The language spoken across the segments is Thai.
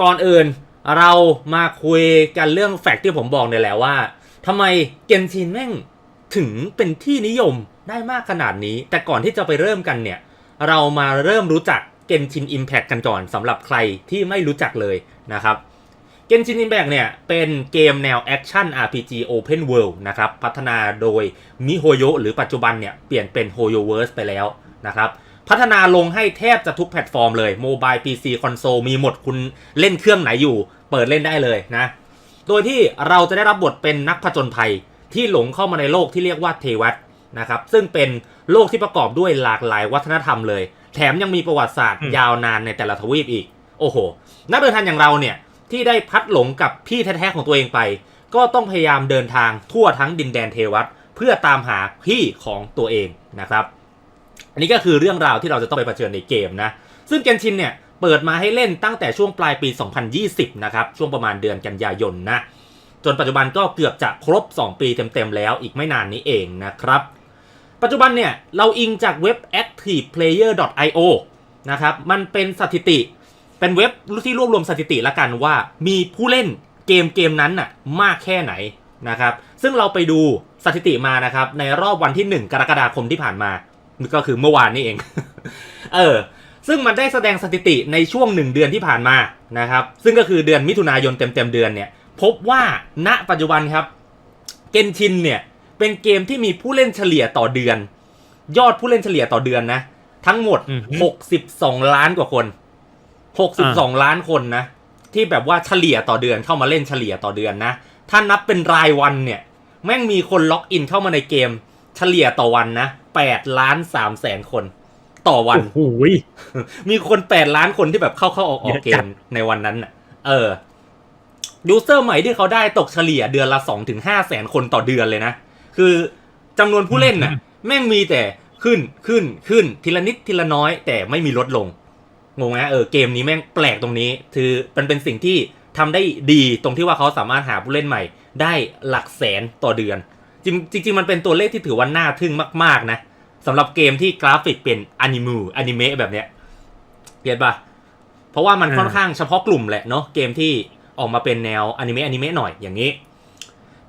ก่อนอื่นเรามาคุยกันเรื่องแฟกต์ที่ผมบอกเนี่ยแหละว่าทำไมเกนชินแม่งถึงเป็นที่นิยมได้มากขนาดนี้ แต่ก่อนที่จะไปเริ่มกันเนี่ย เรามาเริ่มรู้จักเกนชิน Impact กันก่อนสำหรับใครที่ไม่รู้จักเลยนะครับเกนชิน Impact เนี่ย เป็นเกมแนวแอคชั่น RPG Open World นะครับ พัฒนาโดยมิโฮโยหรือปัจจุบันเนี่ย เปลี่ยนเป็น HoYoverse ไปแล้วนะครับ พัฒนาลงให้แทบจะทุกแพลตฟอร์มเลยโมบาย PC คอนโซลมีหมดคุณเล่นเครื่องไหนอยู่ เปิดเล่นได้เลยนะ โดยที่เราจะได้รับบทเป็นนักผจญภัยที่หลงเข้ามาในโลกที่เรียกว่าเทวัตนะครับซึ่งเป็นโลกที่ประกอบด้วยหลากหลายวัฒนธรรมเลย แถมยังมีประวัติศาสตร์อืมยาวนานในแต่ละทวีปอีก โอ้โห นักเดินทางอย่างเราเนี่ยที่ได้พัดหลงกับพี่แท้ๆของตัวเองไป ก็ต้องพยายามเดินทางทั่วทั้งดินแดนเทวัตเพื่อตามหาพี่ของตัวเองนะครับ อันนี้ก็คือเรื่องราวที่เราจะต้องไปเผชิญในเกมนะ ซึ่งเกนชินเนี่ยเปิดมาให้เล่นตั้งแต่ช่วงปลายปี 2020 นะครับ ช่วงประมาณเดือนกันยายนนะ จนปัจจุบันก็เกือบจะครบ 2 ปีเต็มๆแล้วอีกไม่นานนี้เองนะครับ ปัจจุบันเนี่ยเราอิงจากเว็บ activeplayer.io นะครับ มันเป็นสถิติ เป็นเว็บที่รวบรวมสถิติละกันว่า มีผู้เล่นเกมเกมนั้นน่ะมากแค่ไหนนะครับ ซึ่งเราไปดูสถิติมานะครับในรอบวันที่ 1 กรกฎาคมที่ผ่านมา ก็คือเมื่อวานนี่เอง เออ ซึ่งมันได้แสดงสถิติในช่วงหนึ่งเดือนที่ผ่านมานะครับ ซึ่งก็คือเดือนมิถุนายนเต็มๆเดือนเนี่ย พบว่าณปัจจุบันครับ เกนชินเนี่ย เป็นเกมที่มีผู้เล่นเฉลี่ยต่อเดือน ยอดผู้เล่นเฉลี่ยต่อเดือนนะ ทั้งหมดอือฮึ62 ล้านกว่าคน 62 ล้านคนนะ ที่แบบว่าเฉลี่ยต่อเดือนเข้ามาเล่นเฉลี่ยต่อเดือนนะ ถ้านับเป็นรายวันเนี่ย แม่งมีคนล็อกอินเข้ามาในเกมเฉลี่ยต่อวันนะ 8ล้าน3แสนคน ต่อวัน โอ้โหยมีคนแปดล้านคนที่แบบเข้าเข้าออกออกเกเยอะจัมดในวันนั้นน่ะ เออ ยูเซอร์ใหม่ที่เขาได้ตกเฉลี่ยเดือนละสองถึงห้าแสนคนต่อเดือนเลยนะ คือจำนวนผู้เล่นน่ะ แม่งมีแต่ขึ้นขึ้นขึ้นทีละนิดทีละน้อย แต่ไม่มีลดลงงงไหมเออเกมนี้แม่งแปลกตรงนี้ คือมันเป็นสิ่งที่ทำได้ดีตรงที่ว่าเขาสามารถหาผู้เล่นใหม่ ได้หลักแสนต่อเดือน จริงจริงๆมันเป็นตัวเลขที่ถือว่าน่าทึ่งมาก ๆ นะสำหรับเกมที่กราฟิกเป็นอนิมูอนิเมะแบบเนี้ยเก็ตปะเพราะว่ามันอ่าค่อนข้างเฉพาะกลุ่มแหละเนาะเกมที่ออกมาเป็นแนวอนิเมะอนิเมะหน่อยอย่างนี้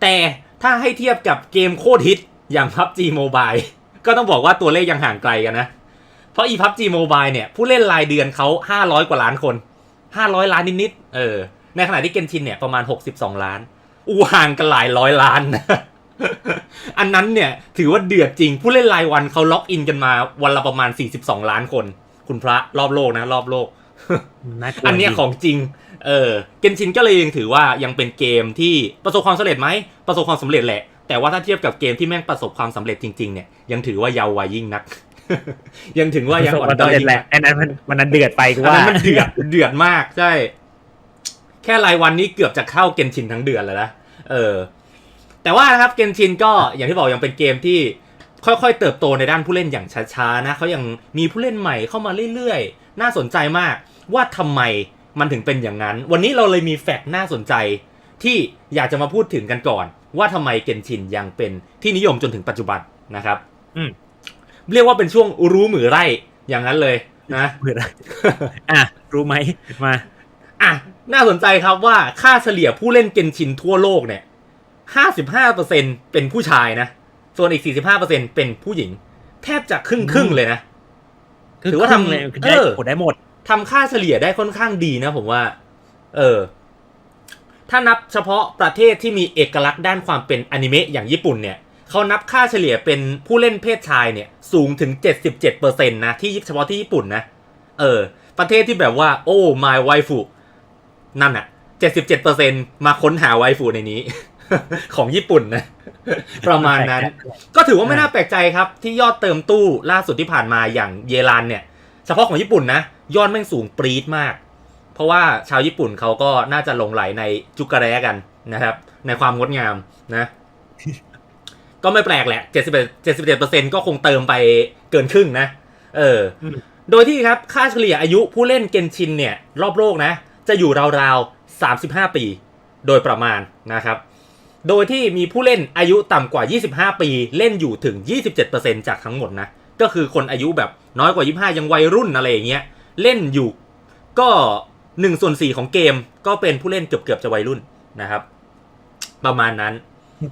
แต่ถ้าให้เทียบกับเกมโคตรฮิตอย่าง PUBG Mobile ก็ต้องบอกว่าตัวเลขยังห่างไกลกันนะ เพราะอี PUBG Mobile เนี่ย ผู้เล่นรายเดือนเขา500 กว่าล้านคน 500 ล้านนิดๆเออในขณะที่เกนชินเนี่ยประมาณ 62 ล้าน อูห่างกันหลายร้อยล้านนะ อันนั้นเนี่ยถือว่าเดือดจริง ผู้เล่นรายวันเขาล็อกอินกันมาวันละประมาณ 42 ล้านคน คุณพระรอบโลกนะ รอบโลกน่ากลัวอันเนี้ยจริของจริง เออ เกนชินก็เลยยังถือว่ายังเป็นเกมที่ประสบความสำเร็จไหม ประสบความสำเร็จแหละ แต่ว่าถ้าเทียบกับเกมที่แม่งประสบความสำเร็จจริง ๆ เนี่ยยังถือว่าเยาว์วัยยิ่งนัก ยังถึงว่ายังประสบอ่อความนด้อยสำเร็จยิ่งแหนัละกอันนั้นมันมันนั้นเดือดไปกูอันว่านั้นมันเดือดเดือดมากใช่ แค่รายวันนี้เกือบจะเข้าเกนชินทั้งเดือนแล้วนะเออ แต่ว่านะครับเกนชินก็อย่างที่บอกยังเป็นเกมที่ค่อยๆ เติบโตในด้านผู้เล่นอย่างช้าๆนะเขายังมีผู้เล่นใหม่เข้ามาเรื่อยๆ น่าสนใจมากว่าทำไมมันถึงเป็นอย่างนั้น วันนี้เราเลยมีแฟกต์น่าสนใจ ที่อยากจะมาพูดถึงกันก่อน ว่าทำไมเกนชินยังเป็นที่นิยมจนถึงปัจจุบันนะครับ อืมเรียกว่าเป็นช่วงรู้มือไร่อย่างนั้นเลยนะเบื่อละอะรู้ไหมมา อะน่าสนใจครับว่าค่าเฉลี่ยผู้เล่นเกนชินทั่วโลกเนี่ย 55%เป็นผู้ชายนะ ส่วนอีก 45%เป็นผู้หญิง แทบจะครึ่งครึ่งๆเลยนะ ถือว่าทำเลยเอได้อกดได้หมดทำค่าเฉลี่ยได้ค่อนข้างดีนะผมว่า เออ ถ้านับเฉพาะประเทศที่มีเอกลักษณ์ด้านความเป็นอนิเมะอย่างญี่ปุ่นเนี่ยเขานับค่าเฉลี่ยเป็นผู้เล่นเพศชายเนี่ย สูงถึง 77%นะที่เฉพาะที่ญี่ปุ่นนะ เออ ประเทศที่แบบว่า โอ้ my waifu นั่นอะ77%มาค้นหาไวฟูในนี้ ของญี่ปุ่นนะ ประมาณนั้น ก็ถือว่าไม่น่าแปลกใจครับ ที่ยอดเติมตู้ล่าสุดที่ผ่านมาอย่างเยรันเนี่ย เฉพาะของญี่ปุ่นนะ ยอดแม่งสูงปรี๊ดมาก เพราะว่าชาวญี่ปุ่นเขาก็น่าจะหลงไหลในจุกระแรกันนะครับ ในความงดงามนะ ก็ไม่แปลกแหละ 71 77%ก็คงเติมไปเกินครึ่งนะ เอออืมโดยที่ครับค่าเฉลี่ยอายุผู้เล่นเกนชินเนี่ย รอบโลกนะ จะอยู่ราวๆ35 ปี โดยประมาณนะครับ โดยที่มีผู้เล่นอายุต่ำกว่า 25 ปี เล่นอยู่ถึง 27%จากทั้งหมดนะ ก็คือคนอายุแบบน้อยกว่า 25 ยังวัยรุ่นอะไรอย่างเงี้ย เล่นอยู่ก็หนึ่งส่วนสี่ของเกมก็เป็นผู้เล่นเกือบเกือบๆจะวัยรุ่นนะครับ ประมาณนั้น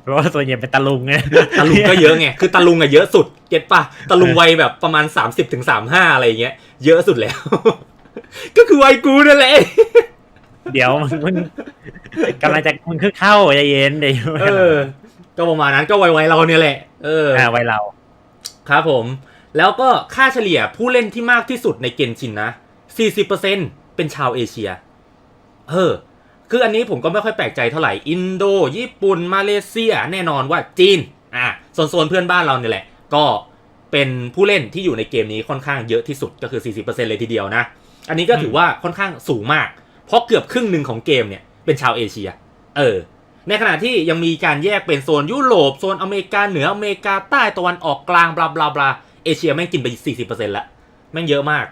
เพราะว่าส่วนใหญ่เป็นตะลุงไงตะลุงก็เยอะไง คือตะลุงอะเยอะสุด เก็ตปะตะลุงวัยแบบประมาณ 30ถึง35 อะไรอย่างเงี้ย เยอะสุดแล้ว ก็คือวัยกูนั่นแหละ เดี๋ยวมึงมึงกำลังจะมึงคือเข้าใจเย็นเดี๋ยวเออ ก็ประมาณนั้นก็วัยๆเราเนี่ยแหละ เอออ่าไว้เรา ครับผม แล้วก็ค่าเฉลี่ยผู้เล่นที่มากที่สุดในเกนชินนะ 40%เป็นชาวเอเชีย เออ คืออันนี้ผมก็ไม่ค่อยแปลกใจเท่าไหร่ อินโด ญี่ปุ่น มาเลเซีย แน่นอนว่าจีน อะโซนๆเพื่อนบ้านเราเนี่ยแหละ ก็เป็นผู้เล่นที่อยู่ในเกมนี้ค่อนข้างเยอะที่สุดก็คือ 40%เลยทีเดียวนะ อันนี้ก็ถือว่าค่อนข้างสูงมาก เพราะเกือบครึ่งหนึ่งของเกมเนี่ยเป็นชาวเอเชีย เออ ในขณะที่ยังมีการแยกเป็นโซนยุโรปโซนอเมริกาเหนืออเมริกาใต้ตะวันออกกลางบลาบลาบลาเอเชียแม่งกินไป 40%ละแม่งเยอะมาก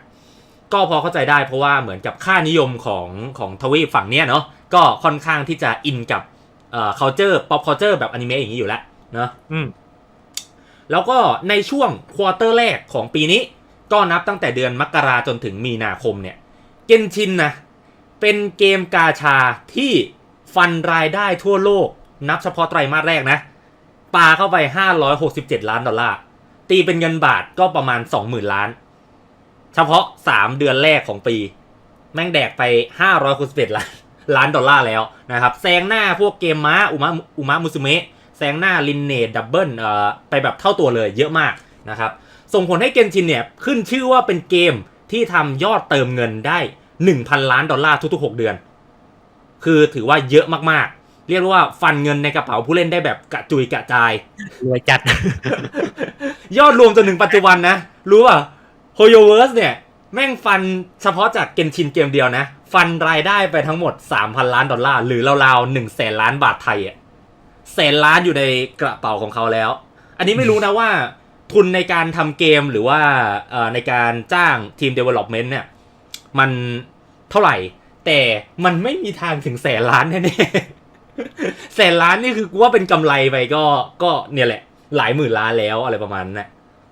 ก็พอเข้าใจได้เพราะว่าเหมือนกับค่านิยมของของทวีปฝั่งเนี้ยเนาะก็ค่อนข้างที่จะอินกับเอ่อ culture pop culture แบบอนิเมะอย่างนี้อยู่แล้วเนาะอืมแล้วก็ในช่วงควอเตอร์แรกของปีนี้ ก็นับตั้งแต่เดือนมกราจนถึงมีนาคมเนี่ย เกนชินนะ เป็นเกมกาชาที่ฟันรายได้ทั่วโลก นับเฉพาะไตรมาสแรกนะปาเข้าไป 567 ล้านดอลลาร์ ตีเป็นเงินบาทก็ประมาณ 20,000 ล้าน เฉพาะ 3 เดือนแรกของปี แม่งแดกไป 561ล้านล้านดอลลาร์แล้วนะครับแซงหน้าพวกเกมม้าอุมะอุมะมุสุเมะแซงหน้าลินเนดดับเบิลเอ่อไปแบบเท่าตัวเลยเยอะมากนะครับส่งผลให้เกนชินเนี่ยขึ้นชื่อว่าเป็นเกมที่ทำยอดเติมเงินได้ 1,000 ล้านดอลลาร์ทุกๆ 6 เดือน คือถือว่าเยอะมากๆ เรียกว่าฟันเงินในกระเป๋าผู้เล่นได้แบบกระจุยกระจาย รวยจัด ยอดรวมจนถึงปัจจุบันนะ รู้ป่ะโฮโยเวิร์สเนี่ย แม่งฟันเฉพาะจากเกนชินเกมเดียวนะ ฟันรายได้ไปทั้งหมด 3,000 ล้านดอลลาร์ หรือราวๆ1แสนล้านบาทไทยอะแสนล้านอยู่ในกระเป๋าของเขาแล้ว อันนี้ไม่รู้นะว่าทุนในการทำเกมหรือว่าเอ่อในการจ้างทีม Development เนี่ย มันเท่าไหร่ แต่มันไม่มีทางถึงแสนล้านแน่ๆแสนล้านนี่คือกูว่าเป็นกำไรไปก็ก็เนี่ยแหละ หลายหมื่นล้านแล้วอะไรประมาณนั้นนะ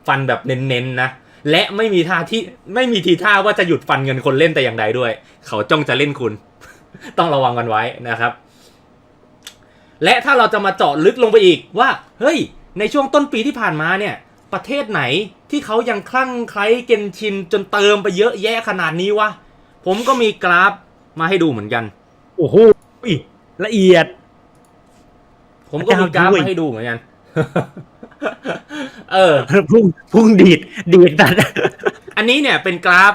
ฟันแบบเน้นๆนะและไม่มีท่าที่ไม่มีทีท่าว่าจะหยุดฟันเงินคนเล่นแต่อย่างใดด้วย เขาจ้องจะเล่นคุณ ต้องระวังกันไว้นะครับ และถ้าเราจะมาเจาะลึกลงไปอีกว่า เฮ้ย ในช่วงต้นปีที่ผ่านมาเนี่ย ประเทศไหน ที่เขายังคลั่งไคล้เกนชินจนเติมไปเยอะแยะขนาดนี้วะ ผมก็มีกราฟมาให้ดูเหมือนกัน โอ้โหอุ้ยละเอียด ผมก็มีกราฟพระเจ้าช่วยมาให้ดูเหมือนกัน เออ พุ่งพุ่งดีดดีดตัดอันนี้เนี่ยเป็นกราฟ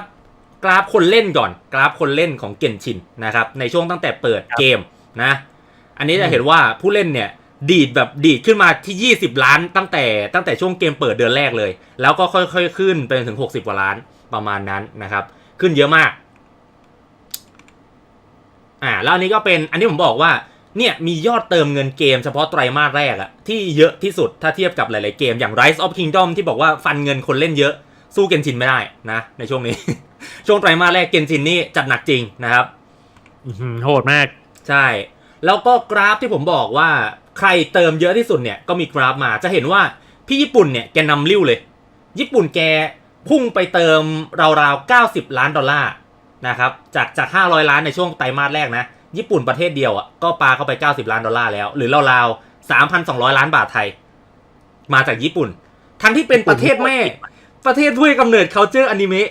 กราฟคนเล่นก่อน กราฟคนเล่นของเกนชินนะครับ ในช่วงตั้งแต่เปิดเกมนะ อันนี้จะเห็นว่าผู้เล่นเนี่ย ดีดแบบดีดขึ้นมาที่ 20 ล้านตั้งแต่ตั้งแต่ช่วงเกมเปิดเดือนแรกเลย แล้วก็ค่อยๆ ขึ้นไปจนถึง 60 กว่าล้านประมาณนั้นนะครับ ขึ้นเยอะมาก อ่าแล้วอันนี้ก็เป็นอันที่ผมบอกว่าเนี่ยมียอดเติมเงินเกมเฉพาะไตรมาสแรกอะที่เยอะที่สุดถ้าเทียบกับหลายๆเกมอย่าง Rise of Kingdom ที่บอกว่าฟันเงินคนเล่นเยอะสู้เกนชินไม่ได้นะ ในช่วงนี้ ช่วงไตรมาสแรกเกนชินนี่จัดหนักจริงนะครับอื้อหือโหดมาก ใช่ แล้วก็กราฟที่ผมบอกว่า ใครเติมเยอะที่สุดเนี่ยก็มีกราฟมาจะเห็นว่าพี่ญี่ปุ่นเนี่ยแกนำริ้วเลย ญี่ปุ่นแกพุ่งไปเติมราวๆ 90 ล้านดอลลาร์นะครับจากจาก 500 ล้านในช่วงไตรมาสแรกนะ ญี่ปุ่นประเทศเดียวอะก็ปาเข้าไป 90 ล้านดอลลาร์แล้ว หรือราวๆ 3,200 ล้านบาทไทย มาจากญี่ปุ่น ทั้งที่เป็นประเทศแม่ ประเทศถ้วยกำเนิด culture อนิเมะ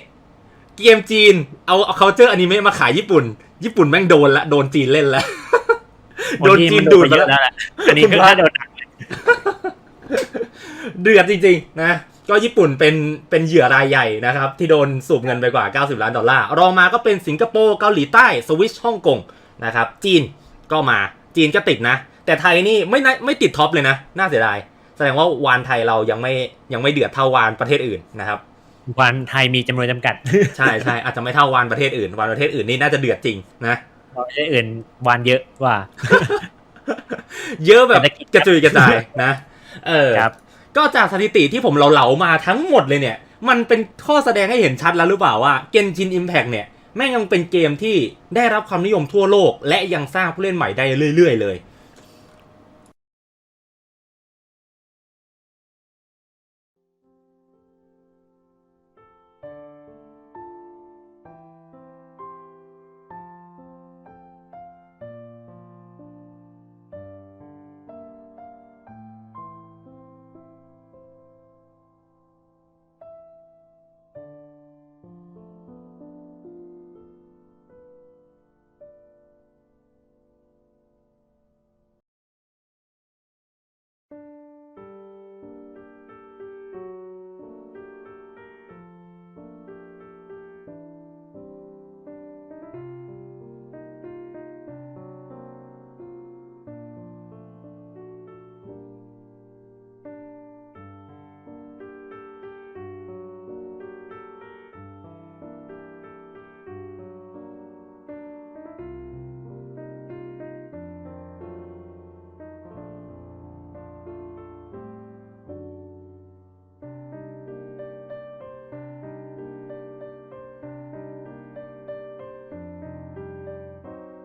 เกมจีนเอาเอา culture อนิเมะมาขายญี่ปุ่น ญี่ปุ่นแม่งโดนละ โดนจีนเล่นละ โดนจีนดูดไปไปเยแล้วอะแล้วแหละอันนี้คือถ้าโดนหนักเดือดจริงๆ นะ ก็ญี่ปุ่นเป็นเป็นเหยื่อรายใหญ่นะครับ ที่โดนสูบเงินไปกว่า 90 ล้านดอลลาร์รองมาก็เป็นสิงคโปร์เกาหลีใต้สวิชฮ่องกงนะครับ จีนก็มาจีนก็ติดนะ แต่ไทยนี่ไม่น่าไม่ติดท็อปเลยนะ น่าเสียดายแสดงว่าวานไทยเรายังไม่ยังไม่เดือดเท่าวานประเทศอื่นนะครับวันไทยมีจำนวนจำกัด ใช่ใช่อาจจะไม่เท่าวานประเทศอื่นวานประเทศอื่นนี่น่าจะเดือดจริงนะ ประเทศอื่นวันเยอะกว่า เยอะแบบเศรษฐกิจกระจุยกระจายนะ เออครับก็จากสถิติที่ผมเหลาๆมาทั้งหมดเลยเนี่ย มันเป็นข้อแสดงให้เห็นชัดแล้วหรือเปล่าว่า Genshin Impact เนี่ยแม่งยังเป็นเกมที่ได้รับความนิยมทั่วโลก และยังสร้างผู้เล่นใหม่ได้เรื่อย ๆ เลย